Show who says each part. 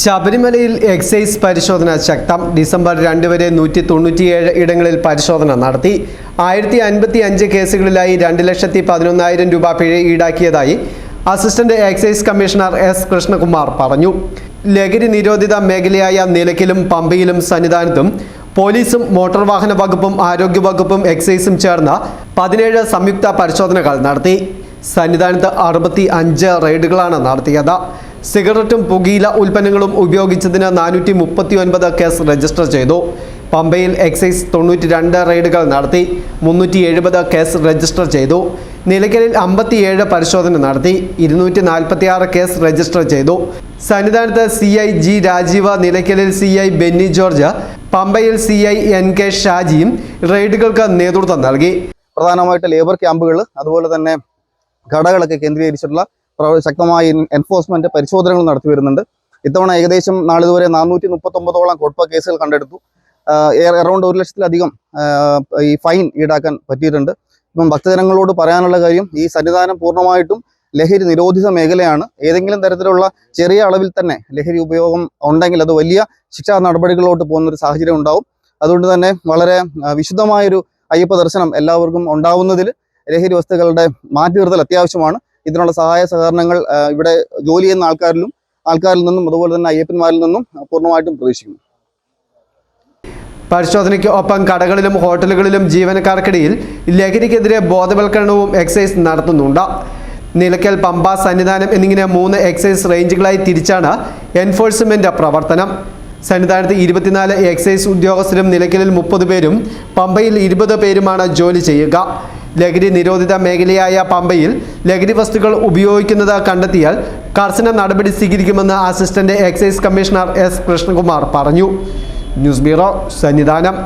Speaker 1: ശബരിമലയിൽ എക്സൈസ് പരിശോധന ശക്തം. ഡിസംബർ രണ്ട് വരെ നൂറ്റി തൊണ്ണൂറ്റിയേഴ് ഇടങ്ങളിൽ പരിശോധന നടത്തി. ആയിരത്തി അൻപത്തി അഞ്ച് കേസുകളിലായി രണ്ട് ലക്ഷത്തി പതിനൊന്നായിരം രൂപ പിഴ ഈടാക്കിയതായി assistant excise commissioner S Krishnakumar പറഞ്ഞു. ലഹരി നിരോധിത മേഖലയായ നിലയ്ക്കലും പമ്പയിലും സന്നിധാനത്തും പോലീസും മോട്ടോർ വാഹന വകുപ്പും ആരോഗ്യ വകുപ്പും എക്സൈസും ചേർന്ന പതിനേഴ് സംയുക്ത പരിശോധനകൾ നടത്തി. സന്നിധാനത്ത് അറുപത്തി അഞ്ച് റെയ്ഡുകളാണ് നടത്തിയത്. സിഗരറ്റും പുകയില ഉൽപ്പന്നങ്ങളും ഉപയോഗിച്ചതിന് നാനൂറ്റി മുപ്പത്തി ഒൻപത് കേസ് രജിസ്റ്റർ ചെയ്തു. പമ്പയിൽ എക്സൈസ് തൊണ്ണൂറ്റി രണ്ട് റെയ്ഡുകൾ നടത്തി മുന്നൂറ്റി എഴുപത് കേസ് രജിസ്റ്റർ ചെയ്തു. നിലയ്ക്കലിൽ അമ്പത്തിയേഴ് പരിശോധന നടത്തി ഇരുന്നൂറ്റി നാൽപ്പത്തി ആറ് കേസ് രജിസ്റ്റർ ചെയ്തു. സന്നിധാനത്ത് സി ഐ ജി രാജീവ് നിലയ്ക്കലിൽ സി ഐ ബെന്നി ജോർജ് പമ്പയിൽ സി ഐ എൻ കെ ഷാജിയും റെയ്ഡുകൾക്ക് നേതൃത്വം നൽകി.
Speaker 2: പ്രധാനമായിട്ട് ലേബർ ക്യാമ്പുകൾ അതുപോലെ തന്നെ കടകളൊക്കെ കേന്ദ്രീകരിച്ചിട്ടുള്ള ശക്തമായ എൻഫോഴ്സ്മെന്റ് പരിശോധനകൾ നടത്തി വരുന്നുണ്ട്. ഇത്തവണ ഏകദേശം നാളിതുവരെ നാനൂറ്റി മുപ്പത്തൊമ്പതോളം കൊടുപ്പ കേസുകൾ കണ്ടെടുത്തു. എറൗണ്ട് ഒരു ലക്ഷത്തിലധികം ഈ ഫൈൻ ഈടാക്കാൻ പറ്റിയിട്ടുണ്ട്. ഇപ്പം ഭക്തജനങ്ങളോട് പറയാനുള്ള കാര്യം ഈ സന്നിധാനം പൂർണമായിട്ടും ലഹരി നിരോധിത മേഖലയാണ്. ഏതെങ്കിലും തരത്തിലുള്ള ചെറിയ അളവിൽ തന്നെ ലഹരി ഉപയോഗം ഉണ്ടെങ്കിൽ അത് വലിയ ശിക്ഷാ നടപടികളിലോട്ട് പോകുന്ന ഒരു സാഹചര്യം ഉണ്ടാവും. അതുകൊണ്ട് തന്നെ വളരെ വിശുദ്ധമായൊരു അയ്യപ്പ ദർശനം എല്ലാവർക്കും ഉണ്ടാവുന്നതിൽ ലഹരി വസ്തുക്കളുടെ മാറ്റി നിർത്തൽ അത്യാവശ്യമാണ്. ഇതിനുള്ള സഹായ സഹകരണങ്ങൾ ഇവിടെ ജോലി ചെയ്യുന്ന ആൾക്കാരിലും ആൾക്കാരിൽ നിന്നും അതുപോലെ തന്നെ അയ്യപ്പന്മാരിൽ നിന്നും പൂർണമായിട്ടും പ്രതീക്ഷിക്കുന്നു.
Speaker 1: പരിശോധനയ്ക്ക് ഒപ്പം കടകളിലും ഹോട്ടലുകളിലും ജീവനക്കാർക്കിടയിൽ ലഹരിക്കെതിരെ ബോധവൽക്കരണവും എക്സൈസ് നടത്തുന്നുണ്ട്. നിലയ്ക്കൽ പമ്പ സന്നിധാനം എന്നിങ്ങനെ മൂന്ന് എക്സൈസ് റേഞ്ചുകളായി തിരിച്ചാണ് എൻഫോഴ്സ്മെന്റ് പ്രവർത്തനം. സന്നിധാനത്ത് ഇരുപത്തിനാല് എക്സൈസ് ഉദ്യോഗസ്ഥരും നിലയ്ക്കലിൽ മുപ്പത് പേരും പമ്പയിൽ ഇരുപത് പേരുമാണ് ജോലി ചെയ്യുക. ലഹരി നിരോധിത മേഖലയായ പമ്പയിൽ ലഹരി വസ്തുക്കൾ ഉപയോഗിക്കുന്നത് കണ്ടെത്തിയാൽ കർശന നടപടി സ്വീകരിക്കുമെന്ന് assistant excise commissioner S Krishnakumar പറഞ്ഞു. News bureau Sannidhanam.